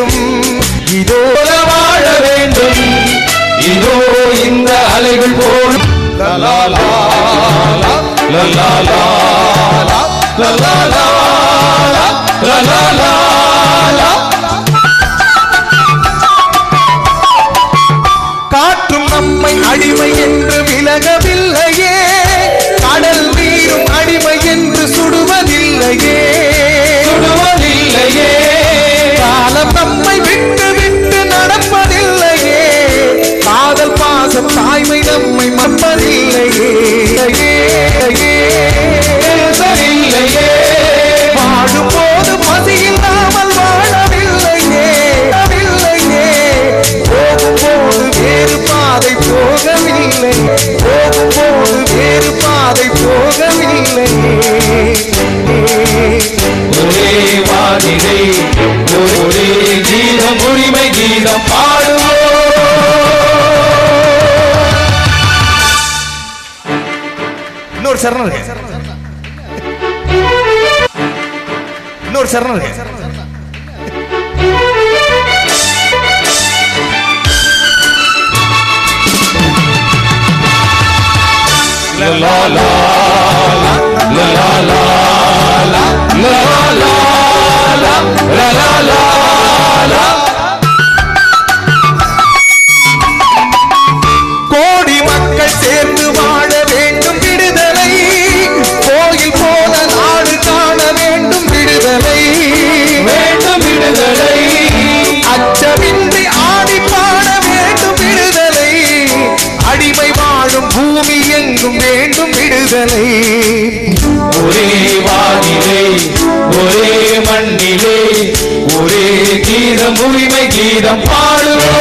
வேண்டும். இதோல வாழ வேண்டும். இதோ இந்த அலைகள் போல். லலா லலா லலா. பாதை போகவில்லை. போகும்போது வேறு பாதை போகவில்லை. ஒரே வானிலை ஒரே கீதம் உரிமை கீதம் பாடுவோம். இன்னொரு சரணம் இருக்கு இன்னொரு சரணம் la la la la la வாழும் பூமி எங்கும் வேண்டும் விடுதலை. ஒரே வானிலே ஒரே மண்ணிலே ஒரே கீதம் உரிமை கீதம் பாடுவோ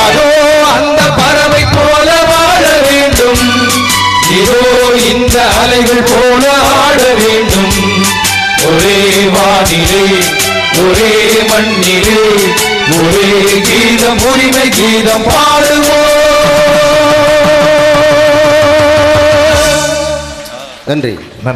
அதோ அந்த பறவை போல வாழ வேண்டும். இதோ இந்த அலைகள் போல ஆட வேண்டும். ஒரே வானிலே ஒரே மண்ணிலே ஒரே கீதம் உரிமை கீதம் பாடுவோம். நன்றி. நன்றி.